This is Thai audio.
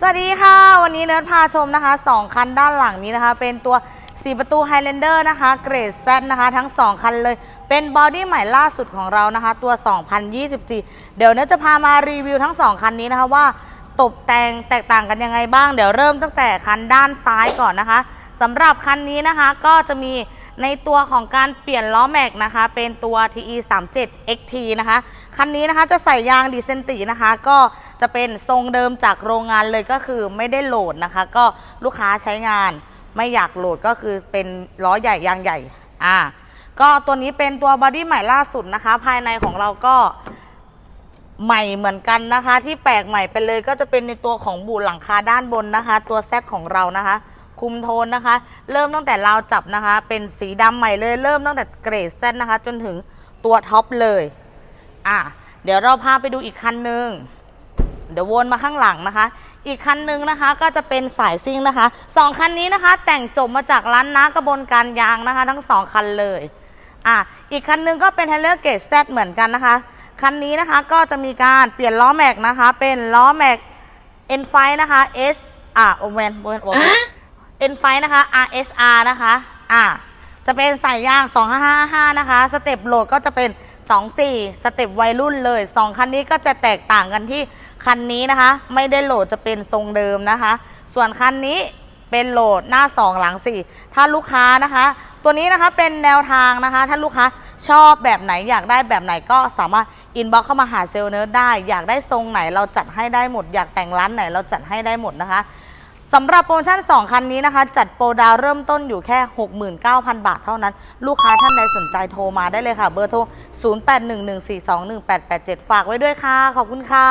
สวัสดีค่ะ วันนี้เนิร์ดพาชมนะคะ 2 คันด้านหลังนี้นะคะ เป็นตัว 4 ประตู Highlander นะคะ เกรด Z นะคะ ทั้ง 2 คันเลย เป็นบอดี้ใหม่ล่าสุดของเรานะคะ ตัว 2024 เดี๋ยวเนิร์ดจะพามารีวิวทั้ง 2 คันนี้นะคะว่าตกแต่งแตกต่างกันยังไงบ้าง เดี๋ยวเริ่มตั้งแต่คันด้านซ้ายก่อนนะคะสำหรับคันนี้นะคะก็จะมีในตัวของการเปลี่ยนล้อแม็กนะคะ เป็นตัว TE 3 7 XT นะคะ คันนี้นะคะจะใส่ยางดีเซนตินะคะ ก็ จะเป็นทรงเดิมจากโรงงานเลยก็คือไม่ได้โหลดนะคะ ก็ลูกค้าใช้งานไม่อยากโหลดก็คือเป็นล้อใหญ่ยางใหญ่อ่าก็ตัวนี้เป็นตัวบอดี้ใหม่ล่าสุดนะคะ ภายในของเราก็ใหม่เหมือนกันนะคะ ที่แปลกใหม่ไปเลยก็จะเป็นในตัวของบูหลังคาด้านบนนะคะ ตัวแซของเรานะคะ คุมโทนนะคะ เริ่มตั้งแต่ราวจับนะคะ เป็นสีดำใหม่เลย เริ่มตั้งแต่เกรดแซนะคะ จนถึงตัวท็อปเลย อะเดี๋ยวเราพาไปดูอีกคันหนึ่ง เดี๋ยววนมาข้างหลังนะคะ อีกคันหนึ่งนะคะก็จะเป็นสายซิ่งนะคะสองคันนี้นะคะ แต่งจบมาจากร้านน้ากระบวนการยางนะคะ ทั้งสองคันเลยอะอีกคันหนึงก็เป็น t ทเลอร์เกตแซเหมือนกันนะคะ คันนี้นะคะก็จะมีการเปลี่ยนล้อแม็กนะคะ เป็นล้อแม็ก N5 นะคะ S อะโอเวนโอเวนโอเวน N5 นะคะ RSR นะคะอะจะเป็นใส่ยาง 2555 นะคะ สเต็ปโหลดก็จะเป็น 24 สเต็ปวัยรุ่นเลย 2 คันนี้ก็จะแตกต่างกันที่คันนี้นะคะ ไม่ได้โหลดจะเป็นทรงเดิมนะคะ ส่วนคันนี้เป็นโหลดหน้า 2 หลัง 4 ถ้าลูกค้านะคะ ตัวนี้นะคะเป็นแนวทางนะคะ ถ้าลูกค้าชอบแบบไหนอยากได้แบบไหนก็สามารถอินบ็อกเข้ามาหาเซลล์เนิร์ดได้ อยากได้ทรงไหนเราจัดให้ได้หมด อยากแต่งร้านไหนเราจัดให้ได้หมดนะคะ สำหรับโปรโมชั่น 2 คันนี้นะคะ จัดโปรดาวเริ่มต้นอยู่แค่ 69,000 บาทเท่านั้น ลูกค้าท่านใดสนใจโทรมาได้เลยค่ะ เบอร์โทร 0811421887 ฝากไว้ด้วยค่ะ ขอบคุณค่ะ